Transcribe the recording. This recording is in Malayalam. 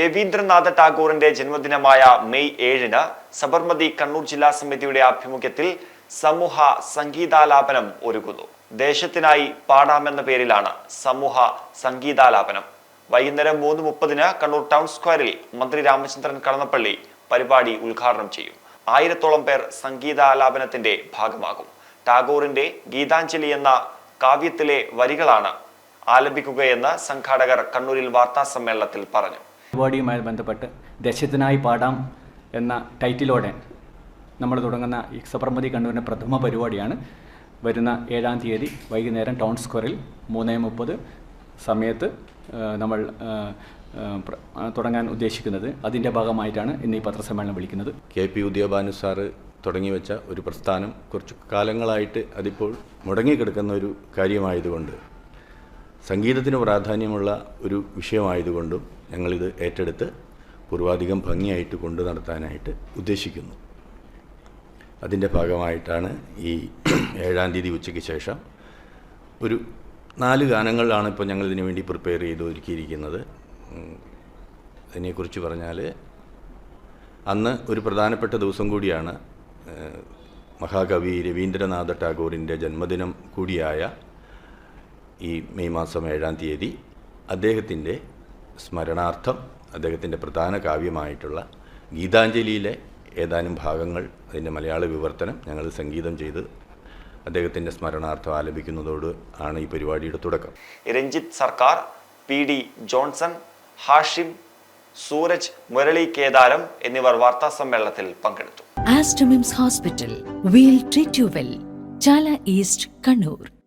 രവീന്ദ്രനാഥ ടാഗോറിന്റെ ജന്മദിനമായ മെയ് ഏഴിന് സബർമതി കണ്ണൂർ ജില്ലാ സമിതിയുടെ ആഭിമുഖ്യത്തിൽ സമൂഹ സംഗീതാലാപനം ഒരുക്കുന്നു. ദേശത്തിനായി പാടാമെന്ന പേരിലാണ് സമൂഹ സംഗീതാലാപനം. വൈകുന്നേരം മൂന്ന് മുപ്പതിന് കണ്ണൂർ ടൗൺ സ്ക്വയറിൽ മന്ത്രി രാമചന്ദ്രൻ കടന്നപ്പള്ളി പരിപാടി ഉദ്ഘാടനം ചെയ്യും. ആയിരത്തോളം പേർ സംഗീതാലാപനത്തിന്റെ ഭാഗമാകും. ടാഗോറിന്റെ ഗീതാഞ്ജലി എന്ന കാവ്യത്തിലെ വരികളാണ് ആലപിക്കുകയെന്ന് സംഘാടകർ കണ്ണൂരിൽ വാർത്താ സമ്മേളനത്തിൽ പറഞ്ഞു. പരിപാടിയുമായി ബന്ധപ്പെട്ട് ദേശത്തിനായി പാടാം എന്ന ടൈറ്റിലോടെ നമ്മൾ തുടങ്ങുന്ന സബർമതി കണ്ണൂരിന്റെ പ്രഥമ പരിപാടിയാണ്. വരുന്ന ഏഴാം തീയതി വൈകുന്നേരം ടൗൺ സ്ക്വയറിൽ മൂന്ന് മുപ്പത് സമയത്ത് നമ്മൾ തുടങ്ങാൻ ഉദ്ദേശിക്കുന്നത്. അതിന്റെ ഭാഗമായിട്ടാണ് ഇന്ന് ഈ പത്രസമ്മേളനം വിളിക്കുന്നത്. കെ പി ഉദയഭാനു തുടങ്ങി വെച്ച ഒരു പ്രസ്ഥാനം കുറച്ച് കാലങ്ങളായിട്ട് അതിപ്പോൾ മുടങ്ങിക്കിടക്കുന്ന ഒരു കാര്യമായതുകൊണ്ട് സംഗീതത്തിന് പ്രാധാന്യമുള്ള ഒരു വിഷയമായതുകൊണ്ടും ഞങ്ങളിത് ഏറ്റെടുത്ത് പൂർവാധികം ഭംഗിയായിട്ട് കൊണ്ടു നടത്താനായിട്ട് ഉദ്ദേശിക്കുന്നു. അതിന്റെ ഭാഗമായിട്ടാണ് ഈ ഏഴാം തീയതി ഉച്ചയ്ക്ക് ശേഷം ഒരു നാല് ഗാനങ്ങളിലാണ് ഇപ്പോൾ ഞങ്ങൾ ഇതിനു വേണ്ടി പ്രിപ്പയർ ചെയ്ത് ഒരുക്കിയിരിക്കുന്നത്. അതിനെക്കുറിച്ച് പറഞ്ഞാൽ അന്ന് ഒരു പ്രധാനപ്പെട്ട ദിവസം കൂടിയാണ് മഹാകവി രവീന്ദ്രനാഥ ടാഗോറിന്റെ ജന്മദിനം കൂടിയായ ഈ മെയ് മാസം ഏഴാം തീയതി അദ്ദേഹത്തിന്റെ സ്മരണാർത്ഥം അദ്ദേഹത്തിന്റെ പ്രധാന കാവ്യമായിട്ടുള്ള ഗീതാഞ്ജലിയിലെ ഏതാനും ഭാഗങ്ങൾ അതിന്റെ മലയാള വിവർത്തനം ഞങ്ങൾ സംഗീതം ചെയ്ത് അദ്ദേഹത്തിന്റെ സ്മരണാർത്ഥം ആലപിക്കുന്നതോട് ആണ് ഈ പരിപാടിയുടെ തുടക്കം. Ranjith Sarkar P D Johnson Hashim Sooraj Murali Kedaram എന്നിവർ വാർത്താ സമ്മേളനത്തിൽ പങ്കെടുത്തു. Aster MIMS hospital we'll treat you well Chala east Kannur.